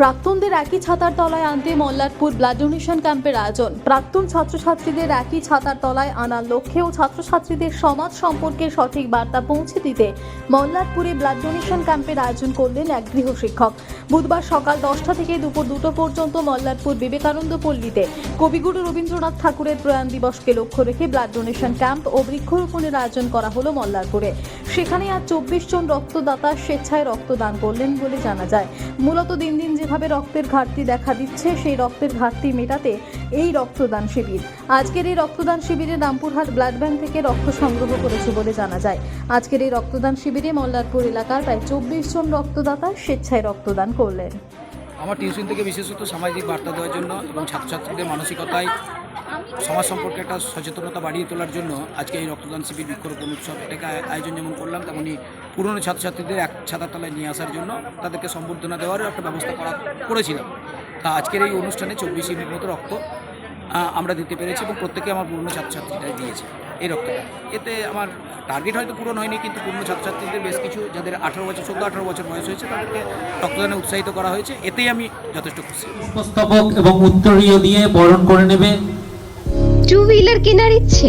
প্রাক্তনদের একই ছাতার তলায় আনতে মল্লারপুর ব্লাড ডোনেশন ক্যাম্পের আয়োজন। প্রাক্তন ছাত্রছাত্রীদের একই ছাতার তলায় আনার লক্ষ্যে ও ছাত্রছাত্রীদের সমাজ সম্পর্কে সঠিক বার্তা পৌঁছে দিতে মল্লারপুরে ব্লাড ডোনেশন ক্যাম্পের আয়োজন করলেন এক গৃহশিক্ষক বুধবার সকাল দশটা থেকে দুপুর দুটো পর্যন্ত মল্লারপুর বিবেকানন্দ পল্লীতে কবিগুরু রবীন্দ্রনাথ ঠাকুরের প্রয়াণ দিবসকে লক্ষ্য রেখে ব্লাড ডোনেশন ক্যাম্প ও বৃক্ষরোপণের আয়োজন করা হলো মল্লারপুরে। সেখানে আজ চব্বিশ জন রক্তদাতা স্বেচ্ছায় রক্তদান করলেন বলে জানা যায়। মূলত দিন দিন যেভাবে রক্তের ঘাটতি দেখা দিচ্ছে, সেই রক্তের ঘাটতি মেটাতে এই রক্তদান শিবির। আজকের এই রক্তদান শিবিরে রামপুরহাট ব্লাড ব্যাংক থেকে রক্ত সংগ্রহ করেছে বলে জানা যায়। আজকের এই রক্তদান শিবিরে মল্লারপুর এলাকার প্রায় চব্বিশ জন রক্তদাতা স্বেচ্ছায় রক্তদান করলেন। আমার টিউশন থেকে বিশেষত সামাজিক বার্তা দেওয়ার জন্য এবং ছাত্রছাত্রীদের মানসিকতায় সমাজ সম্পর্কে একটা সচেতনতা বাড়িয়ে তোলার জন্য আজকে এই রক্তদান শিবির বৃক্ষরোপণ উৎসব এটাকে আয়োজন যেমন করলাম, তেমনি পুরনো ছাত্রছাত্রীদের এক ছাতার তলায় নিয়ে আসার জন্য তাদেরকে সম্বর্ধনা দেওয়ারও একটা ব্যবস্থা করা করেছিলাম। তা আজকের এই অনুষ্ঠানে চব্বিশ ইউনিট মতো রক্ত আমরা দিতে পেরেছি এবং প্রত্যেকে আমার পুরনো ছাত্রছাত্রীরাই দিয়েছে এই রক্তটা। এতে আমার টার্গেট হয়তো পূরণ হয়নি, কিন্তু পুরনো ছাত্রছাত্রীদের বেশ কিছু যাদের আঠারো বছর, চোদ্দ, আঠারো বছর বয়স হয়েছে, তাদেরকে রক্তদানে উৎসাহিত করা হয়েছে। এতেই আমি যথেষ্ট খুশি। পুষ্পস্তবক এবং উত্তরীয় দিয়ে বরণ করে নেবে টু হুইলার কেনার ইচ্ছে?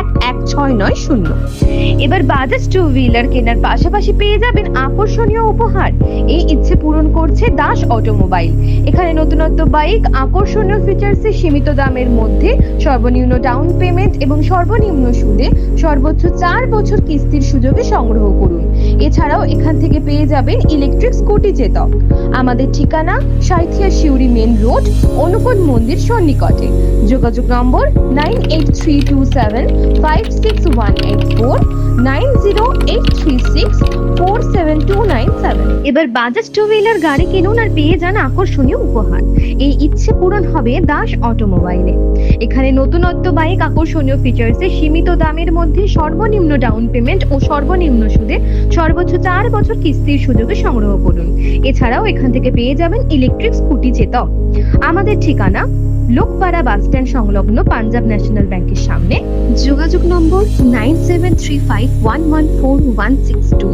এক এক ছয় নয় শূন্য। এবার বাজাজ টু হুইলার কেনার পাশাপাশি পেয়ে যাবেন আকর্ষণীয় উপহার। এই ইচ্ছে পূরণ করছে দাস অটোমোবাইল। এখানে নতুনত্ব বাইক, আকর্ষণীয় ফিচার্সে সীমিত দামের মধ্যে সর্বনিম্ন ডাউন পেমেন্ট এবং সর্বনিম্ন সুদে সর্বোচ্চ চার বছর কিস্তির সুযোগে সংগ্রহ করুন। এছাড়াও এখান থেকে পেয়ে যাবেন ইলেকট্রিক স্কুটি চেতক আমাদের ঠিকানা সাইথিয়া শিউরি মেন রোড অনুপদ মন্দির সন্নিকটে। যোগাযোগ নম্বর nine eight three two seven five six one eight four, nine zero eight three six four seven two nine seven. এবার বাজাজ টু হুইলার গাড়ি কিনুন আর পেয়ে যান আকর্ষণীয় উপহার। এই ইচ্ছে পূরণ হবে দাস অটোমোবাইলে। এখানে নতুনত্ব বাইক আকর্ষণীয় ফিচার্সে সীমিত দামের মধ্যে সর্বনিম্ন ডাউন পেমেন্ট ও সর্বনিম্ন সুদে সর্বোচ্চ চার বছর কিস্তির সুযোগে সংগ্রহ করুন। এছাড়াও এখান থেকে পেয়ে যাবেন ইলেকট্রিক স্কুটি চেতক। আমাদের ঠিকানা লোকপাড়া বাস স্ট্যান্ড সংলগ্ন পাঞ্জাব ন্যাশনাল ব্যাংকের সামনে। যোগাযোগ নম্বর nine seven three five one one four one six two.